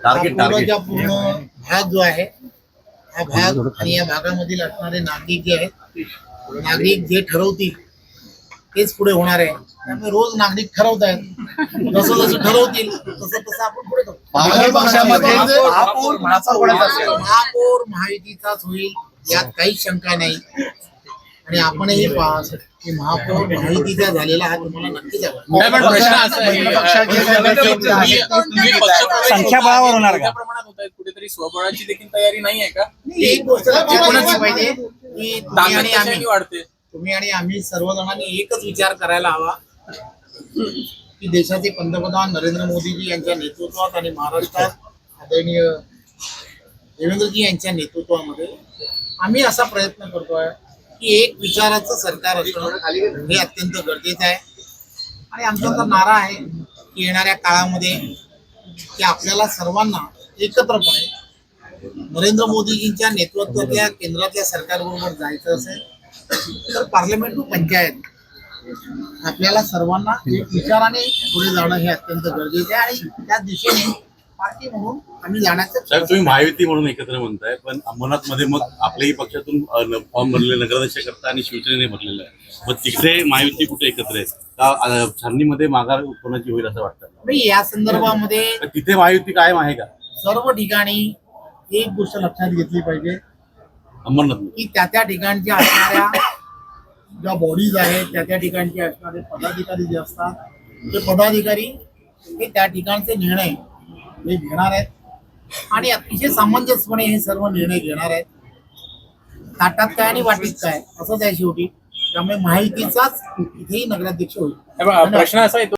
Target target पूर्णच्या पूर्ण भाग जो आहे हा भाग आणि या भागामधील असणारे नागरिक जे आहेत नागरिक जे ठरवतील तेच पुढे होणार आहे. त्यामुळे रोज नागरिक ठरवत आहेत. जसं जसं ठरवतील तसं तसं आपण पुढे जाऊ. महाराष्ट्र पक्षामध्ये महापौर महापौर महायुतीचाच होईल यात काहीच शंका नाही. आणि आपणही पहा की महापौर महायुतीचा झालेला हा तुम्हाला नक्कीच आवडेल. नाही, पण प्रश्न असा आहे, पक्षाचे सदस्य जे आहेत, तुम्ही पक्षप्रवेश संख्या बळावर होणार का? कुठेतरी स्वबळाची देखील तयारी नाही आहे का? एक पाहिजे? की तुम्ही आणि आम्ही. वाढते. तुम्ही आणि आम्ही सर्वजणांनी एकच विचार करायला हवा. की देशाचे पंतप्रधान नरेंद्र मोदीजी यांच्या नेतृत्वात आणि महाराष्ट्रात आदरणीय देवेंद्रजी यांच्या नेतृत्वामध्ये आम्ही असा प्रयत्न करतोय की एक विचाराचं सरकार असणं हे अत्यंत गरजेचं आहे. आणि आमचा तर नारा आहे की येणाऱ्या काळामध्ये की आपल्याला सर्वांना एकत्रपणे नरेंद्र मोदीजींच्या नेतृत्वातल्या केंद्रातल्या सरकारबरोबर जायचं असेल तर पार्लमेंट टू पंचायत आपल्याला सर्वांना एक विचाराने पुढे जाणं हे अत्यंत गरजेचं आहे. आणि त्या दिशेने पार्टी म्हणून आम्ही जाण्याचं साहेब तुम्ही महायुती म्हणून एकत्र म्हणताय पण अंबरनाथमध्ये मग आपल्याही पक्षातून फॉर्म भरलेले नगराध्यक्ष करता आणि शिवसेनेने भरलेलं आहे मग तिकडे महायुती कुठे एकत्र आहे? का छाननीमध्ये माघार कोणाची होईल असं वाटतं? मी या संदर्भामध्ये तिथे महायुती कायम आहे का? सर्व ठिकाणी एक गोष्ट लक्षात घेतली पाहिजे. की त्या त्या ठिकाणच्या असणाऱ्या ज्या बॉडीज आहेत त्या त्या ठिकाणचे असणारे पदाधिकारी जे असतात ते पदाधिकारी हे त्या ठिकाणचे निर्णय हे घेणार आहेत. आणि अतिशय सामंजस्यपणे हे सर्व निर्णय घेणार आहेत. ताटात काय आणि वाटीत काय असंच आहे शेवटी त्यामुळे माहितीचाच इथेही नगराध्यक्ष होईल. प्रश्न असा येतो